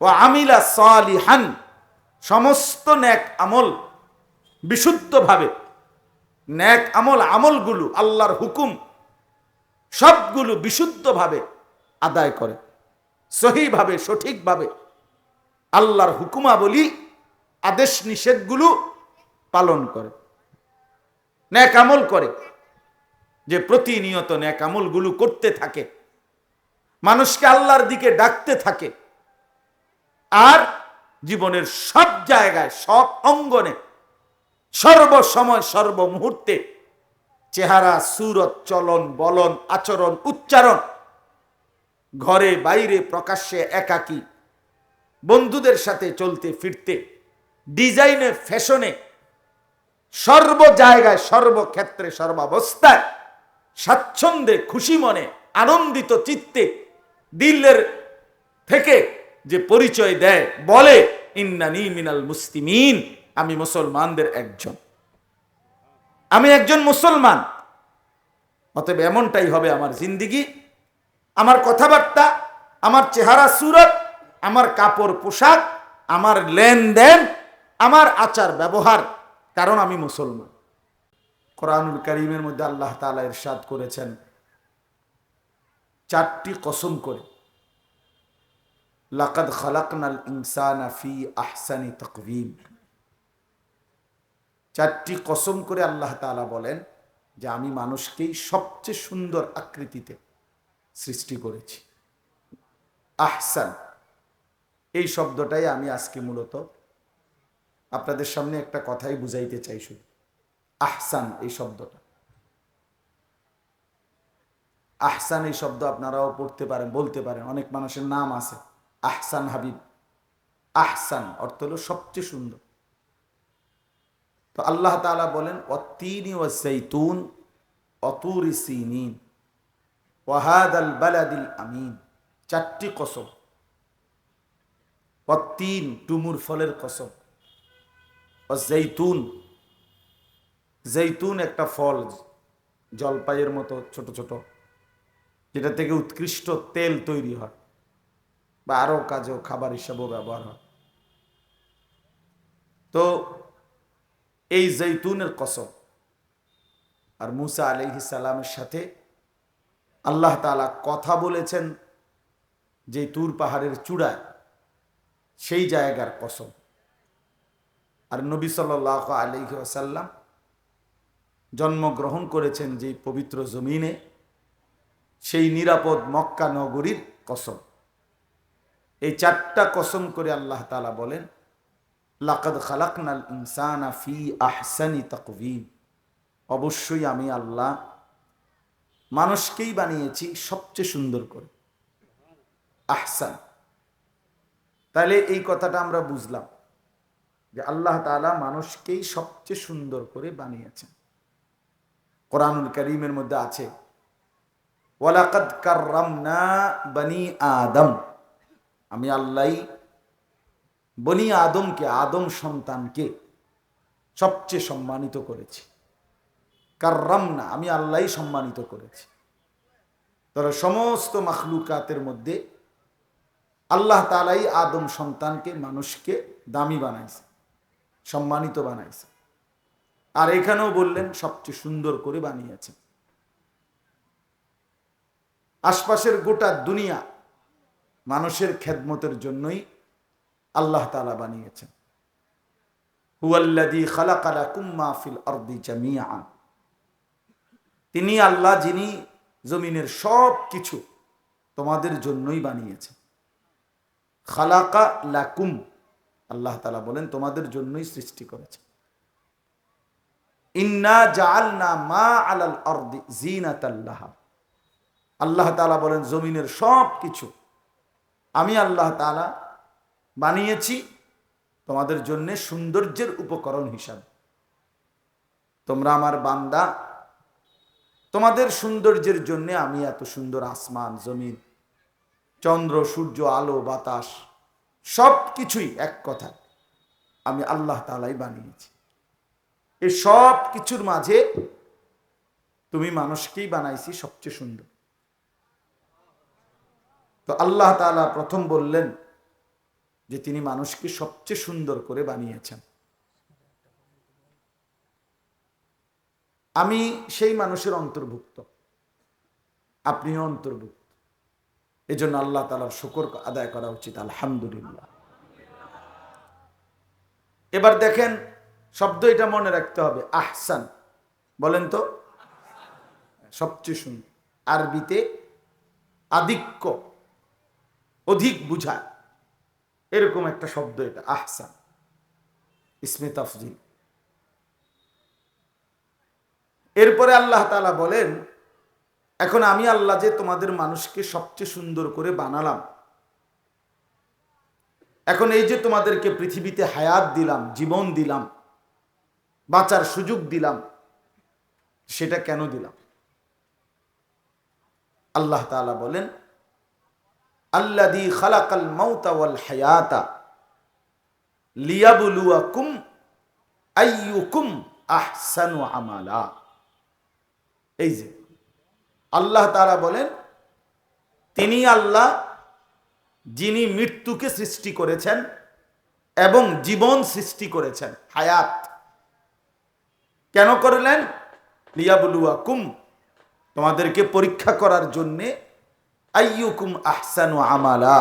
ও আমিলা সালিহান, সমস্ত ন্যাক আমল বিশুদ্ধভাবে। ন্যাক আমল আমলগুলো আল্লাহর হুকুম, সবগুলো বিশুদ্ধভাবে আদায় করে। সহিভাবে, সঠিকভাবে আল্লাহর হুকুমাবলী, আদেশ নিষেধগুলো পালন করে। ন্যাক আমল করে যে প্রতিনিয়ত ন্যাক আমলগুলো করতে থাকে। মানুষকে আল্লাহর দিকে ডাকতে থাকে। আর জীবনের সব জায়গায়, সব অঙ্গনে, সর্বসময়, সর্বমুহূর্তে চেহারা, সুরত, চলন, বলন, আচরণ, উচ্চারণ ঘরে, বাইরে, প্রকাশ্যে, একাকী, বন্ধুদের সাথে চলতে, ফিরতে, ডিজাইনে, ফ্যাশনে, সর্ব জায়গায় সর্বক্ষেত্রে সর্বাবস্থায়, স্বাচ্ছন্দ্যে, খুশি মনে, আনন্দিত চিত্তে দিল্লের থেকে যে পরিচয় দেয়, বলে, ইন্নানি মিনাল মুসলিমিন আমি মুসলমানদের একজন। আমি একজন মুসলমান। অতএব এমনটাই হবে আমার জিন্দিগি, আমার কথাবার্তা, আমার চেহারা সুরত, আমার কাপড় পোশাক, আমার লেনদেন, আমার আচার ব্যবহার, কারণ আমি মুসলমান। কোরআনুল করিমের মধ্যে আল্লাহ তালা ইরশাদ করেছেন, চারটি কসম করে। লাকাদ খালাকনাল ইনসান ফি আহসানি তকভিম চারটি কসম করে আল্লাহ তাআলা বলেন যে আমি মানুষকেই সবচেয়ে সুন্দর আকৃতিতে সৃষ্টি করেছি। আহসান, এই শব্দটাই আমি আজকে মূলত আপনাদের সামনে একটা কথাই বুঝাইতে চাই শুধু। আহসান, এই শব্দটা। আহসান, এই শব্দ আপনারাও পড়তে পারেন, বলতে পারেন, অনেক মানুষের নাম আছে। আহসান হাবিব। আহসান অর্থ হলো সবচেয়ে সুন্দর। তো আল্লাহ তাআলা বলেন অতিনি ও জৈতুন অতুরি সিনিন ওয়াহাদ আল বালাদিল আমিন। চারটি কসম। অতিন টুমুর ফলের কসম। ও জৈতুন জৈতুন একটা ফল জলপাইয়ের মতো ছোট ছোট, যেটা থেকে উৎকৃষ্ট তেল তৈরি হয়। বা আরও কাজেও খাবার হিসাবেও ব্যবহার হয়। তো এই জৈতুনের কসম আর মুসা আলহি সালামের সাথে আল্লাহ তালা কথা বলেছেন যে তুর পাহাড়ের চূড়ায়, সেই জায়গার কসম। আর নবী সাল আলহি আসাল্লাম জন্মগ্রহণ করেছেন যে পবিত্র জমিনে, সেই নিরাপদ মক্কা নগরীর কসম। এই চারটা কসম করে আল্লাহ তালা বলেন, লাকাদ খালাকনাল ইনসানা ফি আহসানি তাকভিম অবশ্যই আমি আল্লাহ মানুষকেই বানিয়েছি সবচেয়ে সুন্দর করে। আহসান। তাহলে এই কথাটা আমরা বুঝলাম যে আল্লাহ তালা মানুষকেই সবচেয়ে সুন্দর করে বানিয়েছেন। কোরআনুল করিমের মধ্যে আছে, ওয়ালাকাদ কাররামনা বানি আদম। আমি আল্লাহ বনি আদমকে, আদম সন্তানকে সবচেয়ে সম্মানিত করেছি। কার্রাম না আমি আল্লাহ সম্মানিত করেছি। তবে সমস্ত মাখলুকাতের মধ্যে আল্লাহ তালাই আদম সন্তানকে, মানুষকে দামি বানাইছে, সম্মানিত বানাইছে। আর এখানেও বললেন, সবচেয়ে সুন্দর করে বানিয়েছে। আশপাশের গোটা দুনিয়া মানুষের খেদমতের জন্যই আল্লাহ তালা বানিয়েছেন। হুয়াল্লাদি তিনি আল্লাহ, যিনি জমিনের সব কিছু তোমাদের জন্যই বানিয়েছেন। খালাকা লাকুম, আল্লাহ তালা বলেন, তোমাদের জন্যই সৃষ্টি করেছে ইন্না জাআলনা মা আলাল জিনাতাল্লাহ আল্লাহ তালা বলেন, জমিনের সব কিছু আমি আল্লাহ তালা বানিয়েছি তোমাদের জন্য সৌন্দর্যের উপকরণ হিসাবে। তোমরা আমার বান্দা। তোমাদের সৌন্দর্যের জন্য আমি এত সুন্দর আসমান, জমিন, চন্দ্র, সূর্য, আলো, বাতাস সব কিছুই এক কথা আমি আল্লাহ তালাই বানিয়েছি। এই সব কিছুর মাঝে তুমি মানুষকেই বানাইছি সবচেয়ে সুন্দর। তো আল্লাহ তালা প্রথম বললেন যে তিনি মানুষকে সবচেয়ে সুন্দর করে বানিয়েছেন। আমি সেই মানুষের অন্তর্ভুক্ত। আপনিও অন্তর্ভুক্ত। এই জন্য আল্লাহ তালার শুকর আদায় করা উচিত, আলহামদুলিল্লাহ। এবার দেখেন, শব্দ এটা মনে রাখতে হবে, আহসান। বলেন তো? সবচেয়ে সুন্দর। আরবিতে আধিক্য। অধিক এরকম একটা শব্দ এটা, আহসান, ইসমে তাফজিল। এরপরে আল্লাহ তালা বলেন, এখন আমি আল্লাহ যে তোমাদের মানুষকে সবচেয়ে সুন্দর করে বানালাম, এখন এই যে তোমাদেরকে পৃথিবীতে হায়াত দিলাম, জীবন দিলাম, বাঁচার সুযোগ দিলাম, সেটা কেন দিলাম? আল্লাহ তাআলা বলেন আল্লাদি খালাকাল মাউতা ওয়াল হায়াতা লিয়াবলুয়াকুম আইয়ুকুম আহসানু আমালা। এই যে, আল্লাহ তাআলা বলেন, তিনি আল্লাহ যিনি মৃত্যুকে সৃষ্টি করেছেন এবং জীবন সৃষ্টি করেছেন, হায়াত। কেন করলেন? লিয়াবলুয়াকুম তোমাদেরকে পরীক্ষা করার জন্যে আইয়ুকুম আহসানু আমালা।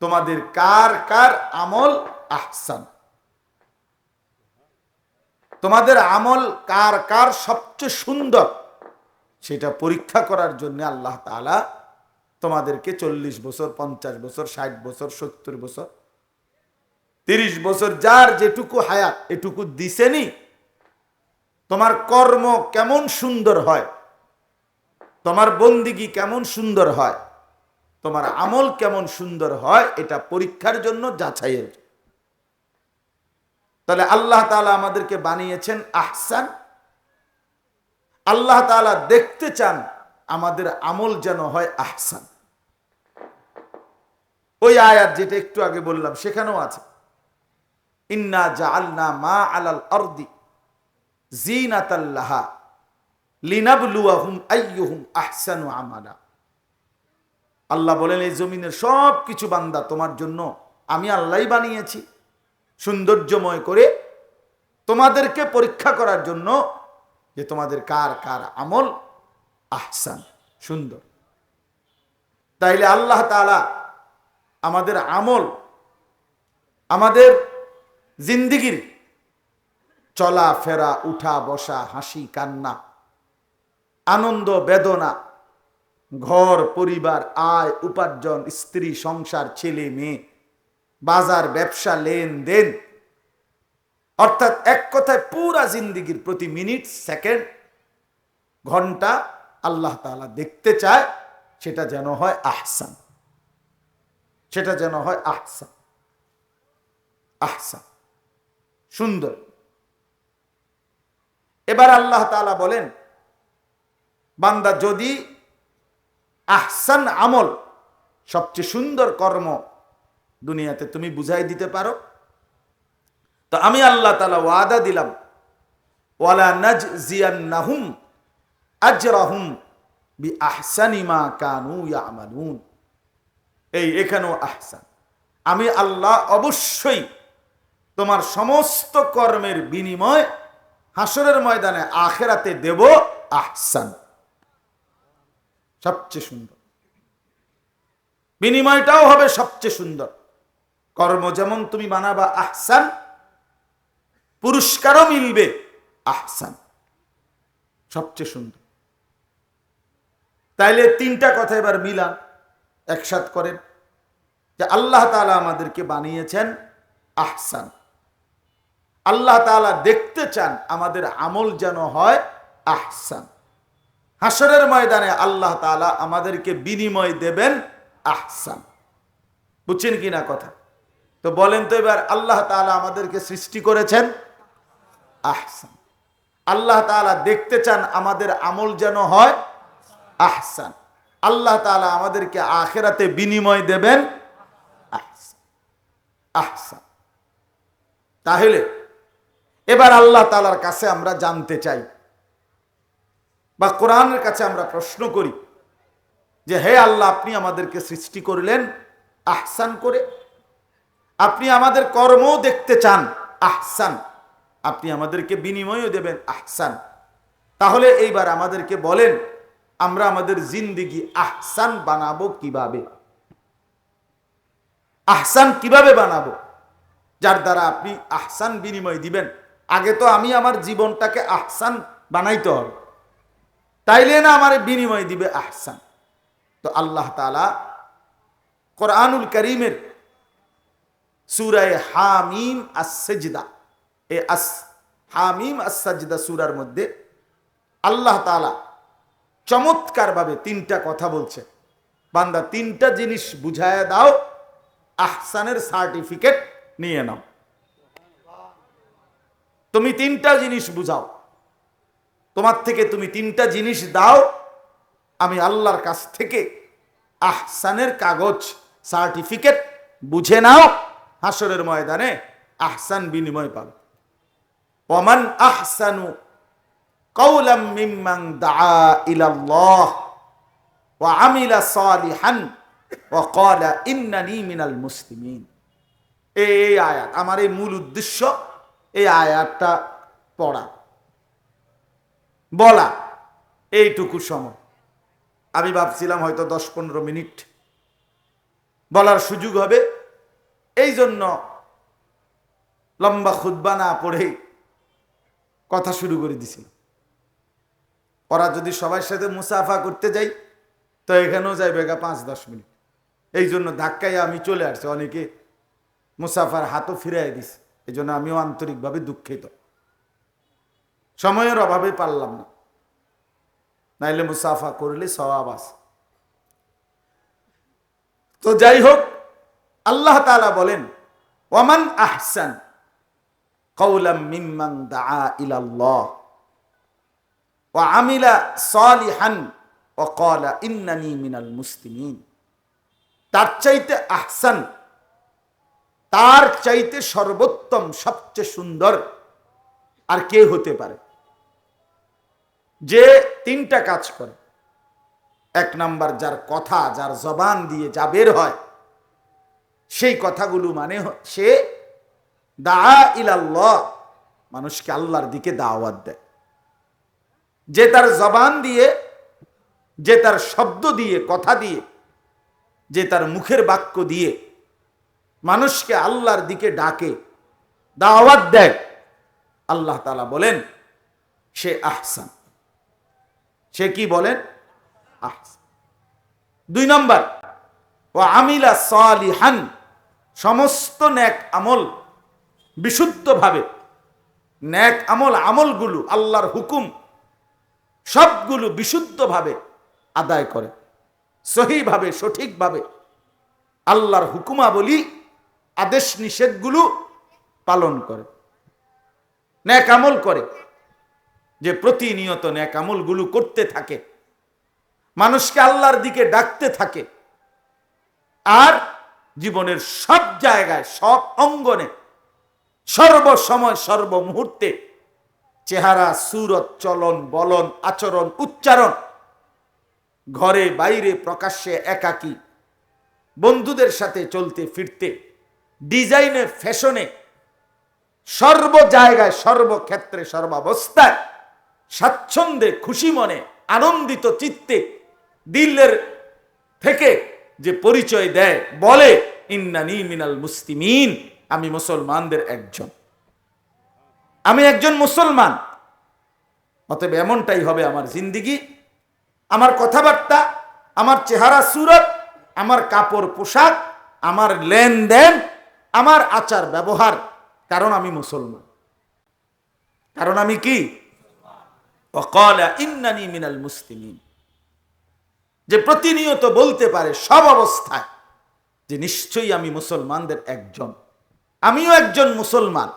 তোমাদের কার কার আমল আহসান? তোমাদের আমল কার কার সবচেয়ে সুন্দর? সেটা পরীক্ষা করার জন্য আল্লাহ তাআলা তোমাদেরকে চল্লিশ বছর, পঞ্চাশ বছর, ষাট বছর, সত্তর বছর, তিরিশ বছর যার যেটুকু হায়াত এটুকু দিসেনি তোমার কর্ম কেমন সুন্দর হয়? তোমার বন্দিগি কেমন সুন্দর হয়? তোমার আমল কেমন সুন্দর হয়? এটা পরীক্ষার জন্য যাচাইয়ের তাহলে আল্লাহ তাআলা আমাদেরকে বানিয়েছেন আহসান। আল্লাহ তাআলা দেখতে চান আমাদের আমল যেন হয় আহসান। ওই আয়াত যেটা একটু আগে বললাম, সেখানেও আছে। ইন্না জা জাআলনা মা আলাল আরদি জিনাতাল্লাহা লিনাবলুয়াহুম আইয়ুহুম আহসানু আমালা। আল্লাহ বলেন, এই জমিনের সব কিছু বান্দা তোমার জন্য আমি আল্লাহই বানিয়েছি। সৌন্দর্যময় করে তোমাদেরকে পরীক্ষা করার জন্য যে তোমাদের কার কার আমল আহসান, সুন্দর। তাইলে আল্লাহ তাআলা আমাদের আমল, আমাদের জিন্দিগির চলা ফেরা উঠা বসা হাসি কান্না আনন্দ, বেদনা, ঘর, পরিবার, আয়, উপার্জন, স্ত্রী, সংসার, ছেলে, মেয়ে, বাজার, ব্যবসা, লেনদেন। অর্থাৎ এক কথায় পুরা জিন্দিগির প্রতি মিনিট, সেকেন্ড, ঘণ্টা আল্লাহ তাআলা দেখতে চায়, সেটা যেন হয় আহসান। সেটা যেন হয় আহসান। আহসান। সুন্দর। এবার আল্লাহ তাআলা বলেন বান্দা যদি আহসান আমল, সবচেয়ে সুন্দর কর্ম দুনিয়াতে তুমি বুঝাই দিতে পারো। তো আমি আল্লাহ তালা ওয়াদা দিলাম, ওয়ালা নাজ জিয়ান্নাহুম আজরাহুম বি আহসানিমা কানু ইয়ামানুন এই, এখানেও আহসান। আমি আল্লাহ অবশ্যই তোমার সমস্ত কর্মের বিনিময় হাসরের ময়দানে আখেরাতে দেব আহসান। সবচেয়ে সুন্দর। বিনিময়টাও হবে সবচেয়ে সুন্দর। কর্ম যেমন তুমি বানাবা আহসান, পুরস্কারও মিলবে আহসান। সবচেয়ে সুন্দর। তাইলে তিনটা কথা এবার মিলান, একসাথ করেন যে আল্লাহ তাআলা আমাদেরকে বানিয়েছেন আহসান। আল্লাহ তাআলা দেখতে চান আমাদের আমল যেন হয় আহসান। হাসরের ময়দানে আল্লাহ তাআলা আমাদেরকে বিনিময় দেবেন আহসান। বুঝছেন কি না কথা? তো বলেন তো এবার আল্লাহ তাআলা আমাদেরকে সৃষ্টি করেছেন আহসান। আল্লাহ তাআলা দেখতে চান আমাদের আমল যেন হয় আহসান। আল্লাহ তাআলা আমাদেরকে আখেরাতে বিনিময় দেবেন আহসান। আহসান। তাহলে এবার আল্লাহ তালার কাছে আমরা জানতে চাই বা কোরআনের কাছে আমরা প্রশ্ন করি যে, হে আল্লাহ, আপনি আমাদেরকে সৃষ্টি করলেন আহসান করে। আপনি আমাদের কর্মও দেখতে চান আহসান। আপনি আমাদেরকে বিনিময়ও দেবেন আহসান। তাহলে এইবার আমাদেরকে বলেন, আমরা আমাদের জিন্দিগি আহসান বানাবো কীভাবে? আহসান কীভাবে বানাবো? যার দ্বারা আপনি আহসান বিনিময় দিবেন। আগে তো আমি আমার জীবনটাকে আহসান বানাইতে হবে। তাইলে না আমার বিনিময় দিবে আহসান। তো আল্লাহ তালা কোরআনুল করিমের সুরায় হামিম আসজদা এ আস হামিম আসাজদা সুরার মধ্যে আল্লাহ তালা চমৎকারভাবে তিনটা কথা বলছে। বান্দা, তিনটা জিনিস বুঝায় দাও, আহসানের সার্টিফিকেট নিয়ে নাও। তুমি তিনটা জিনিস বুঝাও। তোমার থেকে তুমি তিনটা জিনিস দাও, আমি আল্লাহর কাছ থেকে আহসানের কাগজ, সার্টিফিকেট বুঝে নাও হাসরের ময়দানে আহসান বিনিময় পাবে। ওমান আহসানু কৌলাম দা ওয়া আমিলা মিনাল মুসলিমিন। আমার এই মূল উদ্দেশ্য এই আয়াতটা পড়া। বলা, এইটুকু সময়। আমি ভাবছিলাম হয়তো দশ পনেরো মিনিট। বলার সুযোগ হবে। এই জন্য লম্বা খুদ্া না পড়েই কথা শুরু করে দিছিল ওরা যদি সবার সাথে মুসাফা করতে যাই, তো এখানেও যাই বেগা পাঁচ দশ মিনিট। এই জন্য ধাক্কায় আমি চলে আসছি। অনেকে মুসাফার হাতও ফিরাই দিছে। এই জন্য আমিও আন্তরিকভাবে দুঃখিত। সময়ের অভাবে পারলাম না। নাইলে মুসাফা করলে সবাব আছে। তো যাই হোক, আল্লাহ তালা বলেন, ওয়ামান আহসান ও আমিলা সালিহান ও মিনাল মুসলিমিন। তার চাইতে আহসান, তার চাইতে সর্বোত্তম, সবচেয়ে সুন্দর আর কে হতে পারে? যে তিনটা কাজ করে। এক নাম্বার, যার কথা, যার জবান দিয়ে যা বের হয়, সেই কথাগুলো মানে সে দা ইলাল্লাহ, মানুষকে আল্লাহর দিকে দাওয়াত দেয়। যে তার জবান দিয়ে, যে তার শব্দ দিয়ে, কথা দিয়ে, যে তার মুখের বাক্য দিয়ে মানুষকে আল্লাহর দিকে ডাকে, দাওয়াত দেয়, আল্লাহ তালা বলেন, সে আহসান। সে কি বলেন? দুই নম্বর ও আমিলা সালিহান, সমস্ত ন্যাক আমল বিশুদ্ধভাবে, ন্যাক আমল আমলগুলো আল্লাহর হুকুম সবগুলো বিশুদ্ধভাবে আদায় করে, সহিভাবে, সঠিকভাবে আল্লাহর হুকুমাবলী, আদেশ নিষেধগুলো পালন করে, ন্যাক আমল করে। যে প্রতিনিয়ত ন্যাক আমলগুলো করতে থাকে, মানুষকে আল্লাহর দিকে ডাকতে থাকে, আর জীবনের সব জায়গায়, সব অঙ্গনে, সর্বসময়, সর্বমুহূর্তে চেহারা, সুরত, চলন, বলন, আচরণ, উচ্চারণ, ঘরে, বাইরে, প্রকাশ্যে, একাকী, বন্ধুদের সাথে চলতে, ফিরতে, ডিজাইনে, ফ্যাশনে, সর্ব জায়গায়, সর্বক্ষেত্রে, সর্বাবস্থায় স্বাচ্ছন্দ্যে, খুশি মনে, আনন্দিত চিত্তে দিল্লের থেকে যে পরিচয় দেয়, বলে, ইন্নানি মিনাল মুসলিমিন আমি মুসলমানদের একজন। আমি একজন মুসলমান। অতএব এমনটাই হবে আমার জিন্দিগি, আমার কথাবার্তা, আমার চেহারা সুরত, আমার কাপড় পোশাক, আমার লেনদেন, আমার আচার ব্যবহার কারণ আমি মুসলমান। কারণ আমি কি? মিনাল যে প্রতিনিয়ত বলতে পারে সব অবস্থায় যে নিশ্চয়ই আমি মুসলমানদের একজন। আমিও একজন মুসলমান।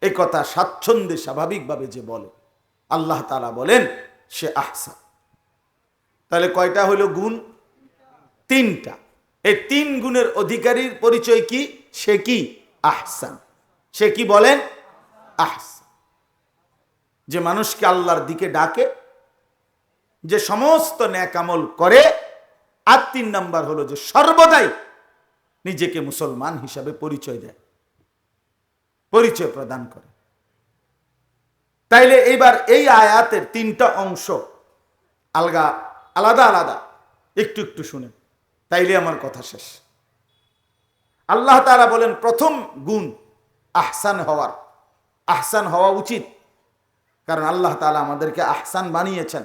এ কথা স্বাচ্ছন্দ্যে স্বাভাবিকভাবে যে বলে। আল্লাহ তালা বলেন, সে আহসান। তাহলে কয়টা হলো গুণ? তিনটা। এই তিন গুণের অধিকারীর পরিচয় কি? সে কি? আহসান। সে কি বলেন? আহসান। যে মানুষকে আল্লাহর দিকে ডাকে, যে সমস্ত ন্যাকামল করে, আর তিন নাম্বার হলো যে সর্বদাই নিজেকে মুসলমান হিসাবে পরিচয় দেয়, পরিচয় প্রদান করে। তাইলে এইবার এই আয়াতের তিনটা অংশ আলগা, আলাদা আলাদা, একটু একটু শুনে। তাইলে আমার কথা শেষ। আল্লাহ তাআলা বলেন, প্রথম গুণ আহসান হওয়ার, আহসান হওয়া উচিত। কারণ আল্লাহ তালা আমাদেরকে আহসান বানিয়েছেন।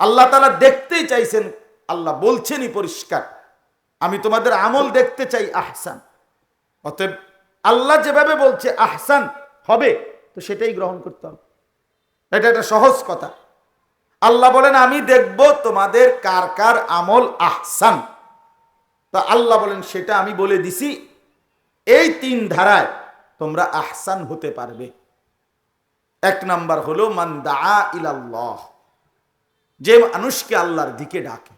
আল্লাহ তালা দেখতেই চাইছেন, আল্লাহ বলছেনই পরিষ্কার। আমি তোমাদের আমল দেখতে চাই আহসান। অতএব আল্লাহ যেভাবে বলছে আহসান হবে, তো সেটাই গ্রহণ করতে হবে। এটা একটা সহজ কথা। আল্লাহ বলেন, আমি দেখব তোমাদের কার কার আমল আহসান। তা আল্লাহ বলেন, সেটা আমি বলে দিছি, এই তিন ধারায় তোমরা আহসান হতে পারবে। এক নাম্বার হলো, মান ইলাল্লাহ। যে মানুষকে আল্লাহর দিকে ডাকে।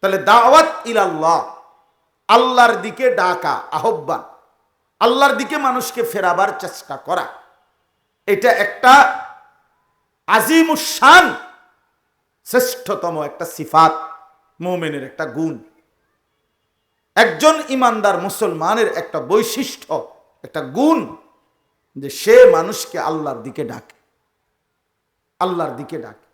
তাহলে দাওয়াত ইলাল্লাহ। আল্লাহর দিকে ডাকা, আহ্বান। আল্লাহর দিকে মানুষকে ফেরাবার চেষ্টা করা। এটা একটা আজিমুসান শ্রেষ্ঠতম একটা সিফাত, মোমেনের একটা গুণ। একজন ইমানদার মুসলমানের একটা বৈশিষ্ট্য, একটা গুণ যে সে মানুষকে আল্লাহর দিকে ডাকে। আল্লাহর দিকে ডাকে।